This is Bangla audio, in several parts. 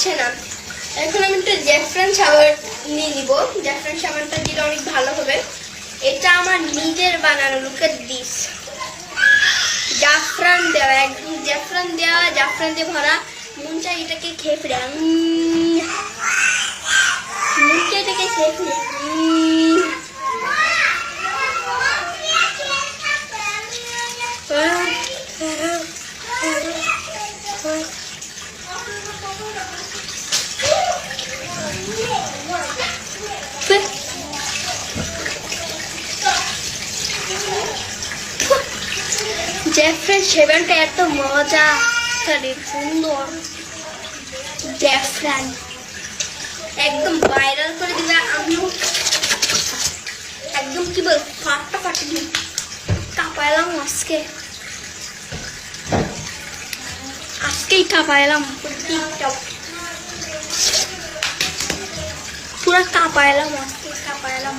পাচ্ছে না। এখন আমি একটা জ্যাফ্রান সাবান নিয়ে নিব। জ্যাফ্রান সাবানটা দিলে অনেক ভালো হবে। এটা আমার নিজের বানানো লুকের দিস জাফরান দেওয়া, একদম জাফরান দেওয়া জাফরান দিয়ে ভরা। মন চাই এটাকে খেয়ে ফেলে মন চাই এটাকে খেয়ে ফেলে জ্যাফরান সেভেনটা এত মজা। সরি সুন্দর। জ্যাফরান একদম ভাইরাল করে দিবে আমিও একদম কি বল ফাটা ফাটি কাঁপাইলাম আজকে। আজকেই কাঁপাইলাম টিকটক পুরো কাঁপাইলাম আজকে কাঁপাইলাম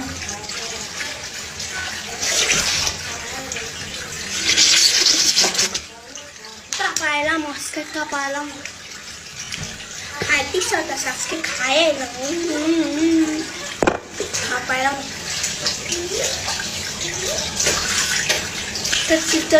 কাঁপাইলাম আজকে কাঁপাইলাম খাইতে সাথে আজকে খায় না কাঁপাইলাম তো চিত্র